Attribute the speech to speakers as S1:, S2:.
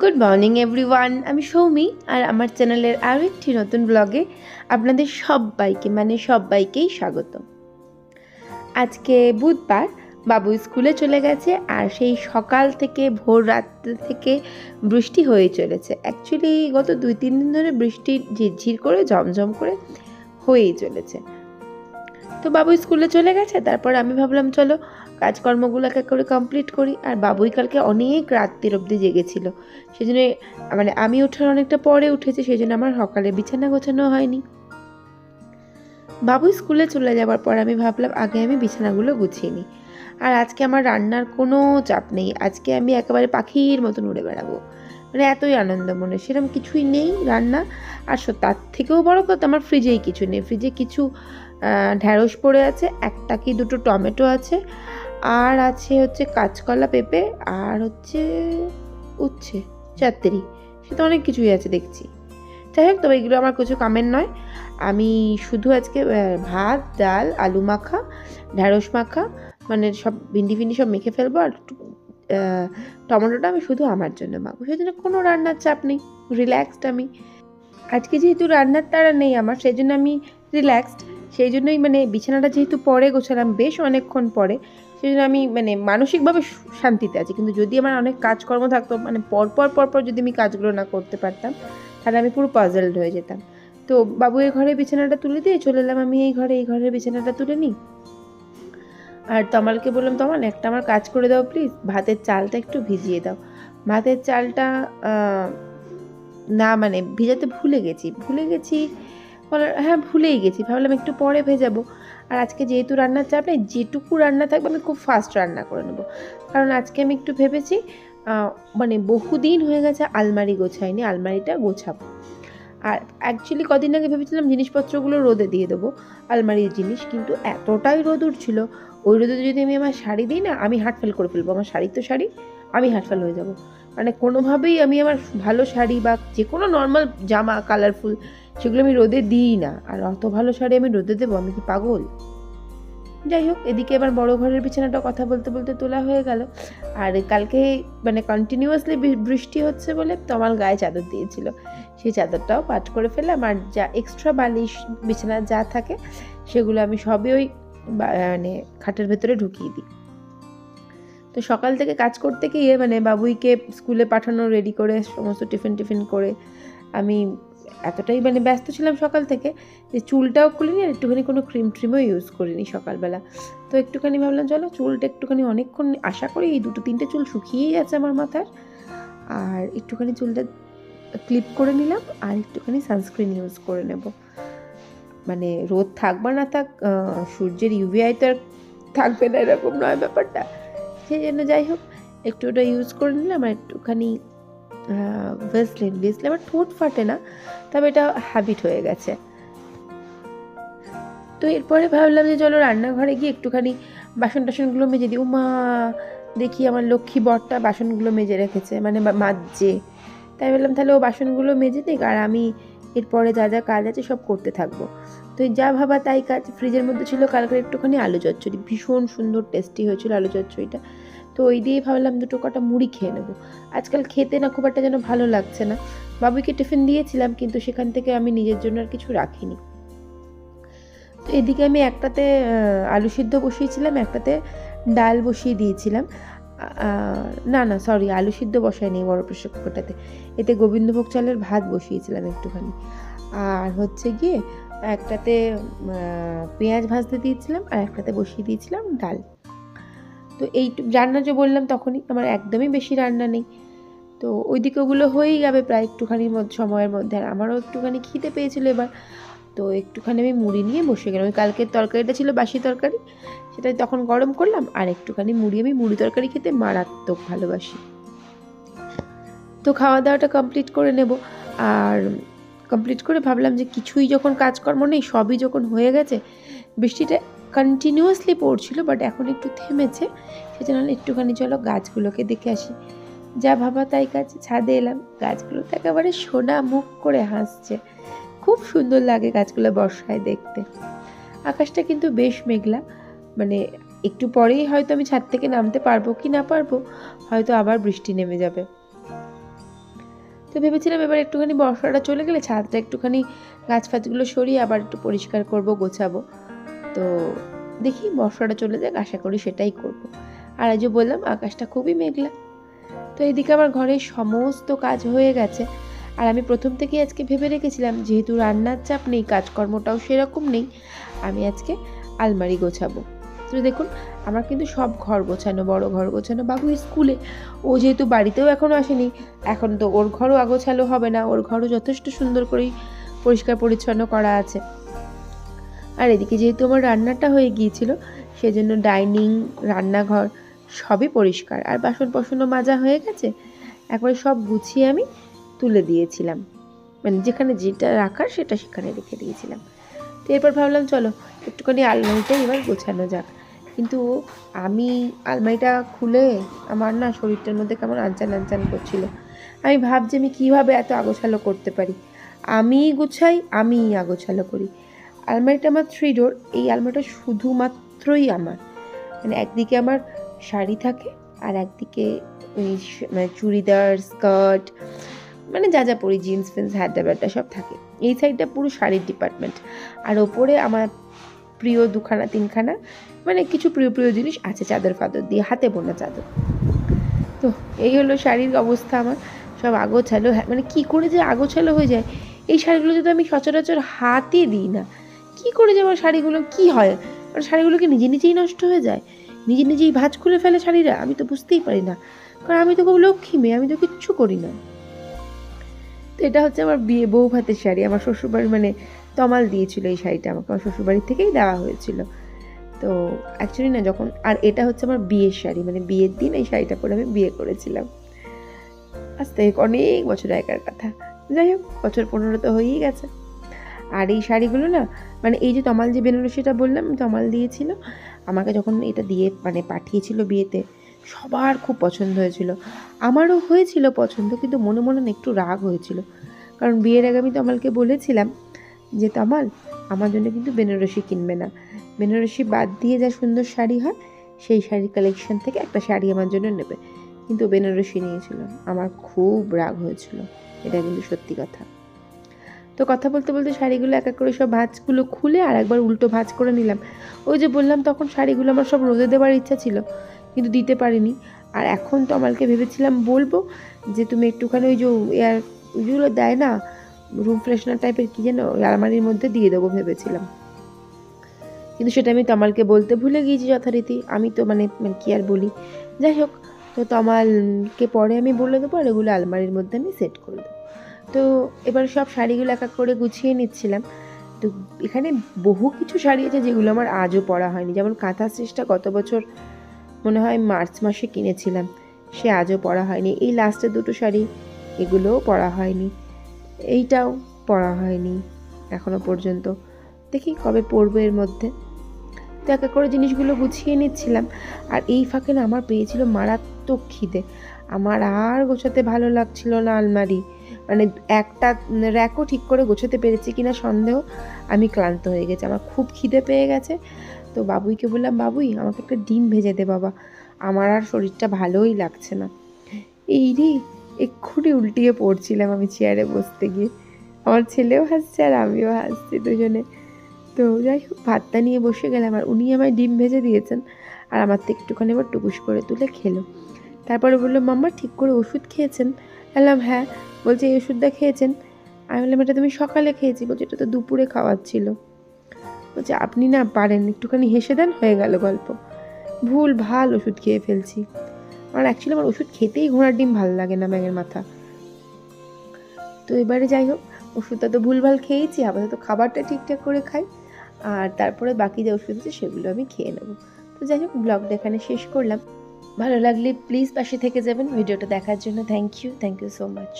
S1: Good morning everyone আমি সৌমি আর আমার চ্যানেলের আরও একটি নতুন ব্লগে আপনাদের সবাইকে মানে সবাইকেই স্বাগত। আজকে বুধবার বাবু স্কুলে চলে গেছে আর সেই সকাল থেকে, ভোর রাত থেকে বৃষ্টি হয়ে চলেছে। অ্যাকচুয়ালি গত দুই, তিন দিন ধরে বৃষ্টি ঝিরঝির করে, ঝমঝম করে হয়েই চলেছে। তো বাবু স্কুলে চলে গেছে, তারপর আমি ভাবলাম, চলো কাজকর্মগুলোকে করে কমপ্লিট করি। আর বাবুই কালকে অনেক রাত্রির অবধি জেগেছিল। সেই জন্য মানে আমি ওঠার অনেকটা পরে উঠেছি সেই জন্য আমার সকালে বিছানা গোছানো হয়নি। বাবু স্কুলে চলে যাওয়ার পর আমি ভাবলাম, আগে আমি বিছানাগুলো গুছিয়ে নিই। আর আজকে আমার রান্নার কোনো চাপ নেই। আজকে আমি একেবারে পাখির মতন উড়ে বেড়াবো। মানে এতই আনন্দ মনে সেরকম কিছুই নেই রান্না। আর তার থেকেও বড় কথা, আমার ফ্রিজেই কিছু নেই। ফ্রিজে কিছু ঢ্যাঁড়স পড়ে আছে, একটা কি দুটো টমেটো আছে আর আছে হচ্ছে কাঁচকলা, পেঁপে আর হচ্ছে উচ্ছে চাত্তেরি সে তো অনেক কিছুই আছে দেখছি। যাই হোক, তবে এগুলো আমার কিছু কামের নয়। আমি শুধু আজকে ভাত, ডাল, আলু মাখা, ঢ্যাঁড়স মাখা মানে সব ভিন্ডি ফিন্ডি সব মেখে ফেলব আর টমেটোটা আমি শুধু আমার জন্য মাখবো। সেই জন্য কোনো রান্নার চাপ নেই রিল্যাক্সড আমি। আজকে যেহেতু রান্নার তাড়া নেই আমার সেই জন্য আমি রিল্যাক্সড সেই জন্যই মানে বিছানাটা যেহেতু পরে গোছালাম বেশ অনেকক্ষণ পরে। সেই জন্য আমি মানে মানসিকভাবে শান্তিতে আছি। কিন্তু যদি আমার অনেক কাজকর্ম থাকতো মানে পরপর পরপর যদি আমি কাজগুলো না করতে পারতাম, তাহলে আমি পুরো পাজলড হয়ে যেতাম। তো বাবু এই ঘরে বিছানাটা তুলে দিয়ে চলে এলাম, আমি এই ঘরে, এই ঘরের বিছানাটা তুলে নিই। আর তমালকে বললাম, তমাল, একটা আমার কাজ করে দাও প্লিজ ভাতের চালটা একটু ভিজিয়ে দাও। ভাতের চালটা না মানে ভিজাতে ভুলে গেছি। ভুলে গেছি হ্যাঁ ভুলেই গেছি। ভাবলাম একটু পরে ভেজাবো। আর আজকে যেহেতু রান্নার চাপ নেই, যেটুকু রান্না থাকবে আমি খুব ফাস্ট রান্না করে নেব। কারণ আজকে আমি একটু ভেবেছি মানে বহুদিন হয়ে গেছে আলমারি গোছাইনি, আলমারিটা গোছাবো। আর অ্যাকচুয়ালি কদিন আগে ভেবেছিলাম জিনিসপত্রগুলো রোদে দিয়ে দেবো, আলমারির জিনিস, কিন্তু এতটাই রোদ উঠছিল, ওই রোদে যদি আমি আমার শাড়ি দিই না, আমি হার্ট ফেল করে ফেলব। আমার শাড়ি তো শাড়ি, আমি হার্ট ফেল হয়ে যাব। মানে কোনোভাবেই আমি আমার ভালো শাড়ি বা যে কোনো নর্মাল জামা কালারফুল সেগুলো আমি রোদে দিই না। আর অত ভালো শাড়ি আমি রোদে দেবো, আমি কি পাগল? যাই হোক, এদিকে এবার বড় ঘরের বিছানাটা কথা বলতে বলতে তোলা হয়ে গেল। আর কালকে মানে কন্টিনিউয়াসলি বৃষ্টি হচ্ছে বলে তমাল গায়ে চাদর দিয়েছিল। সেই চাদরটাও পাট করে ফেললাম আর যা এক্সট্রা বালিশ, বিছানা যা থাকে সেগুলো আমি সবই ওই মানে খাটের ভেতরে ঢুকিয়ে দিই। তো সকাল থেকে কাজ করতে গিয়ে মানে বাবুইকে স্কুলে পাঠানো রেডি করে সমস্ত টিফিন টিফিন করে আমি এতটাই মানে ব্যস্ত ছিলাম সকাল থেকে যে চুলটাও খুলিনি আর একটুখানি কোনো ক্রিম ট্রিমও ইউজ করিনি সকালবেলা। তো একটুখানি ভাবলাম, চলো চুলটা একটুখানি অনেকক্ষণ আশা করি এই দুটো তিনটে চুল শুকিয়েই গেছে আমার মাথার। আর একটুখানি চুলটা ক্লিপ করে নিলাম আর একটুখানি সানস্ক্রিন ইউজ করে নেব। মানে রোদ থাক বা না থাক সূর্যের ইউভিআই তো আর থাকবে না এরকম নয় ব্যাপারটা। সেই জন্য যাই হোক, একটু ওটা ইউজ করে নিলাম আর একটুখানি ভেসলিন ভেসলিন আমার ঠোঁট ফাটে না, তবে এটা হ্যাবিট হয়ে গেছে। তো এরপরে ভাবলাম যে চলো রান্নাঘরে গিয়ে একটুখানি বাসন টাসনগুলো মেজে দিই। উমা, দেখি আমার লক্ষ্মী বরটা বাসনগুলো মেজে রেখেছে মানে মাজছে। তাই বললাম তাহলে ও বাসনগুলো মেজে দিক আর আমি এরপরে যা যা কাজ আছে সব করতে থাকব। তো যা ভাবা তাই কাজ ফ্রিজের মধ্যে ছিল কালকে একটুখানি আলু চচ্চড়ি। ভীষণ সুন্দর টেস্টি হয়েছিল আলু চচ্চড়িটা। তো ওই দিয়েই ভাবলাম দুটো কটা মুড়ি খেয়ে নেব। আজকাল খেতে না খুব একটা যেন ভালো লাগছে না। বাবুকে টিফিন দিয়েছিলাম, কিন্তু সেখান থেকে আমি নিজের জন্য আর কিছু রাখিনি। তো এদিকে আমি একটাতে আলু সিদ্ধ বসিয়েছিলাম, একটাতে ডাল বসিয়ে দিয়েছিলাম। না না সরি আলু সিদ্ধ বসায়নি বড় প্রেশার কুকারটাতে এতে গোবিন্দভোগ চালের ভাত বসিয়েছিলাম একটুখানি। আর হচ্ছে গিয়ে একটাতে পেঁয়াজ ভাজতে দিয়েছিলাম, আর একটাতে বসিয়ে দিয়েছিলাম ডাল। তো এই রান্না যে বললাম তখনই আমার একদমই বেশি রান্না নেই। তো ওইদিকে ওগুলো হয়েই যাবে প্রায় একটুখানি সময়ের মধ্যে। আর আমারও একটুখানি খিদে পেয়েছিল এবার। তো একটুখানি আমি মুড়ি নিয়ে বসে গেলাম। ওই কালকের তরকারিটা ছিল বাসি তরকারি। সেটাই তখন গরম করলাম। আর একটুখানি মুড়ি আমি মুড়ি তরকারি খেতে মারাত্মক ভালোবাসি। তো খাওয়া দাওয়াটা কমপ্লিট করে নেব। আর কমপ্লিট করে ভাবলাম যে কিছুই যখন কাজকর্ম নেই, সবই যখন হয়ে গেছে, বৃষ্টিটা কন্টিনিউয়াসলি পড়ছিল বাট এখন একটু থেমেছে, সেজন্য একটুখানি চলো গাছগুলোকে দেখে আসি। যা ভাবা তাই কাজ ছাদে এলাম, গাছগুলো তো একেবারে সোনা মুখ করে হাসছে। খুব সুন্দর লাগে গাছগুলো বর্ষায় দেখতে। আকাশটা কিন্তু বেশ মেঘলা মানে একটু পরেই হয়তো আমি ছাদ থেকে নামতে পারব কি না পারব, হয়তো আবার বৃষ্টি নেমে যাবে। তো ভেবেছিলাম এবার একটুখানি বর্ষাটা চলে গেলে ছাদটা একটুখানি গাছ ফাছগুলো সরিয়ে আবার একটু পরিষ্কার করব, গোছাবো। তো দেখি বর্ষাটা চলে যাক, আশা করি সেটাই করব। আর আজও বললাম, আকাশটা খুবই মেঘলা। তো এদিকে আমার ঘরে সমস্ত কাজ হয়ে গেছে। আর আমি প্রথম থেকেই আজকে ভেবে রেখেছিলাম, যেহেতু রান্নার চাপ নেই, কাজকর্মটাও সেরকম নেই, আমি আজকে আলমারি গোছাবো। তো দেখুন, আমার কিন্তু সব ঘর গোছানো, বড় ঘর গোছানো, বাবু স্কুলে, ও যেহেতু বাড়িতেও এখনও আসেনি, এখন তো ওর ঘরও আগোছালো হবে না, ওর ঘরও যথেষ্ট সুন্দর করেই পরিষ্কার পরিচ্ছন্ন করা আছে। আর এদিকে যেহেতু আমার রান্নাটা হয়ে গিয়েছিল, সেজন্য ডাইনিং, রান্নাঘর সবই পরিষ্কার। আর বাসন পসনও মাজা হয়ে গেছে। একবারে সব গুছিয়ে আমি তুলে দিয়েছিলাম। মানে যেখানে যেটা রাখার সেটা সেখানে রেখে দিয়েছিলাম। তো এরপর ভাবলাম, চলো, একটুখানি আলমারিটা এবার গোছানো যাক। কিন্তু আমি আলমারিটা খুলে আমার না শরীরটার মধ্যে কেমন আনচান আনচান করছিল। আমি ভাবছি আমি কীভাবে এত আগোছালো করতে পারি? আমি গুছাই আমি আগোছালো করি। আলমারিটা আমার থ্রি ডোর এই আলমারিটা শুধুমাত্রই আমার। মানে একদিকে আমার শাড়ি থাকে আর একদিকে ওই মানে চুড়িদার স্কার্ট মানে যা যা পরি জিন্স ফিন্স হ্যাডা ব্যাডা সব থাকে। এই সাইডটা পুরো শাড়ির ডিপার্টমেন্ট আর ওপরে আমার প্রিয় দুখানা, তিনখানা মানে কিছু প্রিয় প্রিয় জিনিস আছে চাদর ফাদর দিয়ে, হাতে বোনা চাদর। তো এই হলো শাড়ির অবস্থা আমার। সব আগোছালো হ্যাঁ মানে কী করে যে আগোছালো হয়ে যায়। এই শাড়িগুলো যদি আমি সচরাচর হাতে দিই না কি করে যে আমার শাড়িগুলো কি হয়? শাড়িগুলো কি নিজে নিজেই নষ্ট হয়ে যায়? নিজে নিজেই ভাঁজ করে ফেলে শাড়িরা? আমি তো বুঝতেই পারি না। কারণ আমি তো খুব লক্ষ্মী মেয়ে, আমি তো কিচ্ছু করি না। তো এটা হচ্ছে আমার বিয়ে, বউ ভাতের শাড়ি। আমার শ্বশুরবাড়ি মানে তমাল দিয়েছিল এই শাড়িটা আমাকে। আমার শ্বশুরবাড়ির থেকেই দেওয়া হয়েছিল। তো অ্যাকচুয়ালি না, যখন, আর এটা হচ্ছে আমার বিয়ের শাড়ি মানে বিয়ের দিন এই শাড়িটা পরে আমি বিয়ে করেছিলাম। আজ থেকে অনেক বছর আগেকার কথা। যাই হোক, বছর পনেরো তো হয়েই গেছে। আর এই শাড়িগুলো না মানে এই যে তমাল যে বেনারসিটা বললাম, তমাল দিয়েছিল, আমাকে যখন এটা দিয়ে মানে পাঠিয়েছিল বিয়েতে, সবার খুব পছন্দ হয়েছিল। আমারও হয়েছিল পছন্দ, কিন্তু মনে মনে একটু রাগ হয়েছিল। কারণ বিয়ের আগে আমি তমালকে বলেছিলাম যে, তমাল, আমার জন্য কিন্তু বেনারসি কিনবে না। বেনারসি বাদ দিয়ে যা সুন্দর শাড়ি হয়, সেই শাড়ি কালেকশন থেকে একটা শাড়ি আমার জন্য নেবে। কিন্তু বেনারসি নিয়েছিল। আমার খুব রাগ হয়েছিল। এটা কিন্তু সত্যি কথা। তো কথা বলতে বলতে শাড়িগুলো এক এক করে সব ভাঁজগুলো খুলে আর একবার উল্টো ভাঁজ করে নিলাম। ওই যে বললাম তখন শাড়িগুলো আমার সব রোদে দেওয়ার ইচ্ছা ছিল, কিন্তু দিতে পারিনি। আর এখন তো আমাকে ভেবেছিলাম বলব যে তুমি একটুখানি ওই যে এয়ার ওইগুলো দেয় না রুম ফ্রেশনার টাইপের কী যেন আলমারির মধ্যে দিয়ে দেবো ভেবেছিলাম। কিন্তু সেটা আমি তমালকে বলতে ভুলে গিয়েছি যথারীতি। আমি তো মানে মানে কী আর বলি? যাই হোক, তো তমালকে পরে আমি বলে দেবো আর এগুলো আলমারির মধ্যে আমি সেট করে দেবো। তো এবার সব শাড়িগুলো এক এক করে গুছিয়ে নিচ্ছিলাম। তো এখানে বহু কিছু শাড়ি আছে যেগুলো আমার আজও পরা হয়নি। যেমন কাঁথা স্টিচটা গত বছর মনে হয় মার্চ মাসে কিনেছিলাম, সে আজও পরা হয়নি। এই লাস্টের দুটো শাড়ি এগুলোও পরা হয়নি। এইটাও পরা হয়নি এখনও পর্যন্ত। দেখি কবে পরবো এর মধ্যে। তো এক এক করে জিনিসগুলো গুছিয়ে নিচ্ছিলাম। আর এই ফাঁকে না আমার পেয়েছিল মারাত্মক খিদে। আমার আর গোছাতে ভালো লাগছিল না আলমারি। মানে একটা র্যাকও ঠিক করে গোছাতে পেরেছি কিনা সন্দেহ, আমি ক্লান্ত হয়ে গেছি। আমার খুব খিদে পেয়ে গেছে। তো বাবুইকে বললাম, বাবুই, আমাকে একটা ডিম ভেজে দে বাবা। আমার আর শরীরটা ভালোই লাগছে না। এই রে, এক্ষুনি উল্টিয়ে পড়ছিলাম আমি চেয়ারে বসতে গিয়ে। আমার ছেলেও হাসছে আর আমিও হাসছি দুজনে। তো যাই হোক, ভাতটা নিয়ে বসে গেলাম আর উনি আমায় ডিম ভেজে দিয়েছেন আর আমার তো একটুখানি আবার টুকুস করে তুলে খেলো। তারপরে বলল, মাম্মা, ঠিক করে ওষুধ খেয়েছেন? বললাম হ্যাঁ। বলছে, এই ওষুধটা খেয়েছেন? আমি বললাম, এটা তুমি সকালে খেয়েছি। বলছে, এটা তো দুপুরে খাওয়াচ্ছিল বলছে, আপনি না পারেন, একটুখানি হেসে দেন, হয়ে গেল গল্প। ভুল, ভালো ওষুধ খেয়ে ফেলছি। আমার অ্যাকচুয়ালি আমার ওষুধ খেতেই ঘোড়ার ডিম ভালো লাগে না ব্যাঙের মাথা। তো এবারে যাই হোক, ওষুধটা তো ভুলভাল খেয়েছি, আপাতত খাবারটা ঠিকঠাক করে খাই। আর তারপরে বাকি যে ওষুধ আছে, সেগুলো আমি খেয়ে নেব। তো যাই হোক, ব্লগটা এখানে শেষ করলাম। ভালো লাগলে প্লিজ পাশে থেকে যাবেন ভিডিওটা দেখার জন্য। Thank you thank you so much